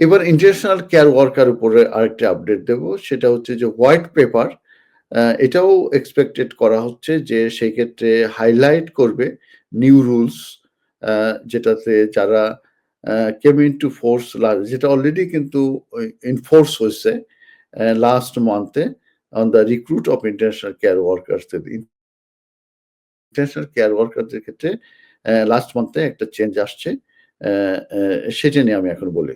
এবার international care worker উপরে আরেকটা আপডেট দেব, সেটা হচ্ছে যে হোয়াইট পেপার এটাও এক্সপেক্টেড করা হচ্ছে যে সেই ক্ষেত্রে হাইলাইট করবে নিউ রুলস যেটাতে যারা কেম ইন টু ফোর্স যেটা অলরেডি কিন্তু ইনফোর্স হয়েছে last মান্থে on the recruit of international care workers international care ওয়ার্কারদের ক্ষেত্রে লাস্ট মান্থে একটা চেঞ্জ আসছে। সেটা নিয়ে আমি এখন বলি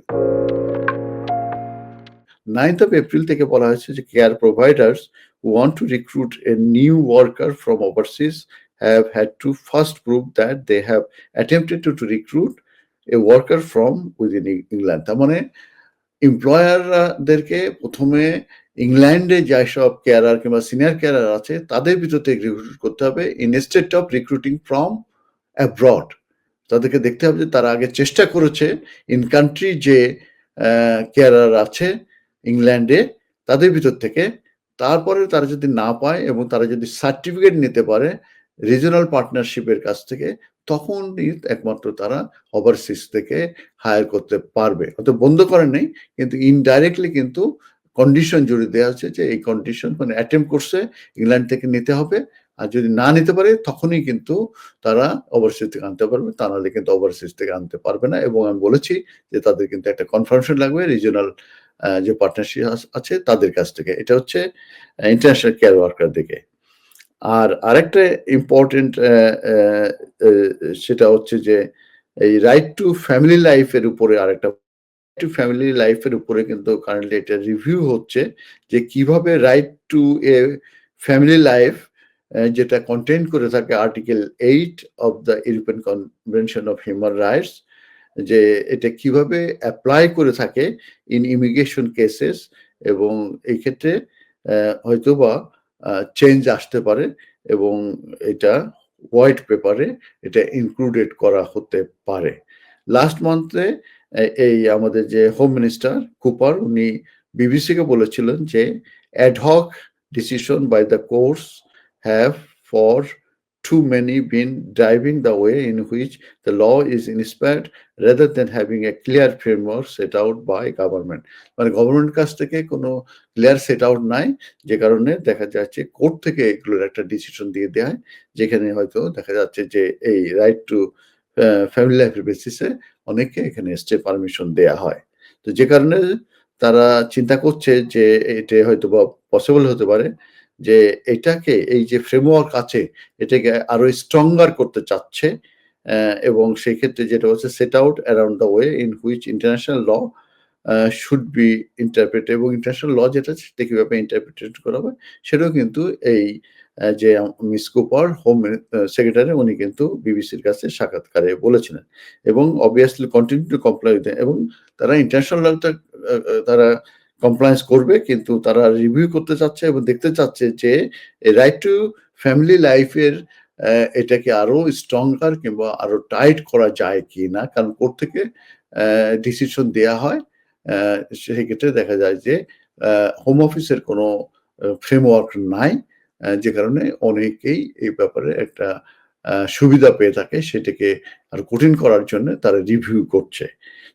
নাইন্থ অফ এপ্রিল থেকে বলা হয়েছে যে care providers want to recruit a new worker from overseas have had to first prove that they have attempted to, to recruit a worker from within England. তার মানে এমপ্লয়ারদেরকে প্রথমে ইংল্যান্ডে যেসব কেয়ারার কিংবা সিনিয়র কেয়ারার আছে তাদের ভিতর থেকে রিক্রুট করতে হবে instead of recruiting from abroad তাদেরকে দেখতে হবে যে তারা আগে চেষ্টা করেছে ইন কান্ট্রি যে কেয়ারার আছে ইংল্যান্ডে, তাদের ভিতর থেকে। তারপরে তারা যদি না পায় এবং তারা যদি সার্টিফিকেট নিতে পারে রিজনাল পার্টনারশিপের কাছ থেকে, তখন একমাত্র তারা ওভারসিজ থেকে হায়ার করতে পারবে। অর্থাৎ বন্ধ করেন নেই, কিন্তু ইনডাইরেক্টলি কিন্তু কন্ডিশন জুড়ে দেওয়া হচ্ছে যে এই কন্ডিশন মানে অ্যাটেম্প করছে, ইংল্যান্ড থেকে নিতে হবে। আর যদি না নিতে পারে, তখনই কিন্তু তারা ওভারসিজ থেকে আনতে পারবে। তা নাহলে কিন্তু ওভারসিজ থেকে আনতে পারবে না এবং আমি বলেছি যে তাদের কিন্তু একটা কনফার্মেশন লাগবে রিজনাল যে পার্টনারশিপ আছে তাদের কাছ থেকে। এটা হচ্ছে ইন্টারন্যাশনাল কেয়ার ওয়ার্কার দিকে। আর আরেকটা ইম্পর্টেন্ট সেটা হচ্ছে যে এই রাইট টু ফ্যামিলি লাইফের উপরে আরেকটা টু ফ্যামিলি লাইফের উপরে কিন্তু কারেন্টলি এটা রিভিউ হচ্ছে যে কীভাবে right to a family life যেটা কন্টেন্ট করে থাকে article eight of the European convention of human rights যে এটা কীভাবে অ্যাপ্লাই করে থাকে ইন ইমিগ্রেশন কেসেস এবং এই ক্ষেত্রে হয়তো বা চেঞ্জ আসতে পারে এবং এটা হোয়াইট পেপারে এটা ইনক্লুডেড করা হতে পারে। লাস্ট মান্থে এই আমাদের যে হোম মিনিস্টার কুপার উনি বিবিসিকে বলেছিলেন যে ad hoc decision by the courts have for too many been driving the way in which the law is inspired rather than having a clear framework set out by government. মানে government কাছ থেকে কোনো clear set out নাই, যে কারণে দেখা যাচ্ছে court থেকে এগুলোর একটা ডিসিশন দিয়ে দেয় হয়, যেখানে হয়তো দেখা যাচ্ছে যে এই রাইট টু ফ্যামিলি লাইফের বেসিসে অনেকে এখানে স্টে পারমিশন দেয়া হয়। তো যে কারণে তারা চিন্তা করছে যে এটা হয়তো বা পসিবল হতে পারে যে এটাকে, এই যে ফ্রেমওয়ার্ক আছে, এটাকে আরও স্ট্রঙ্গার করতে চাচ্ছে এবং সেই ক্ষেত্রে যেটা হচ্ছে set out around the way in which international law should be interpret এবং ইন্টারন্যাশনাল ল যেটা সেটা কীভাবে ইন্টারপ্রিটেট করা হবে, সেটাও কিন্তু এই যে মিস কুপার হোম সেক্রেটারি উনি কিন্তু বিবিসির কাছে সাক্ষাৎকারে বলেছিলেন এবং অবভিয়াসলি কন্টিনিউ টু কমপ্লাই এবং তারা ইন্টারন্যাশনাল লটা তারা কমপ্লায়েন্স করবে, কিন্তু তারা রিভিউ করতে চাচ্ছে এবং দেখতে চাচ্ছে যে রাইট টু ফ্যামিলি লাইফের এটাকে আরও স্ট্রঙ্গার কিংবা আরও টাইট করা যায় কি না, কারণ কোর্ট থেকে ডিসিশন দেয়া হয়। সেক্ষেত্রে দেখা যায় যে হোম অফিসের কোনো ফ্রেমওয়ার্ক নাই যে কারণে অনেকেই এই ব্যাপারে একটা সুবিধা পেয়ে থাকে সেটাকে আর কঠিন করার জন্য তারা রিভিউ করছে।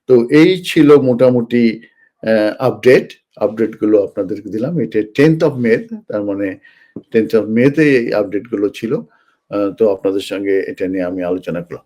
তো এই ছিল মোটামুটি আপডেট আপডেটগুলো আপনাদেরকে দিলাম। এটা টেন্থ অফ মে তার মানে টেন্থ অফ মে তে এই আপডেটগুলো ছিল। তো আপনাদের সঙ্গে এটা নিয়ে আমি আলোচনা করলাম।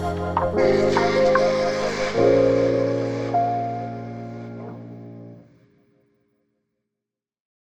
Thank you.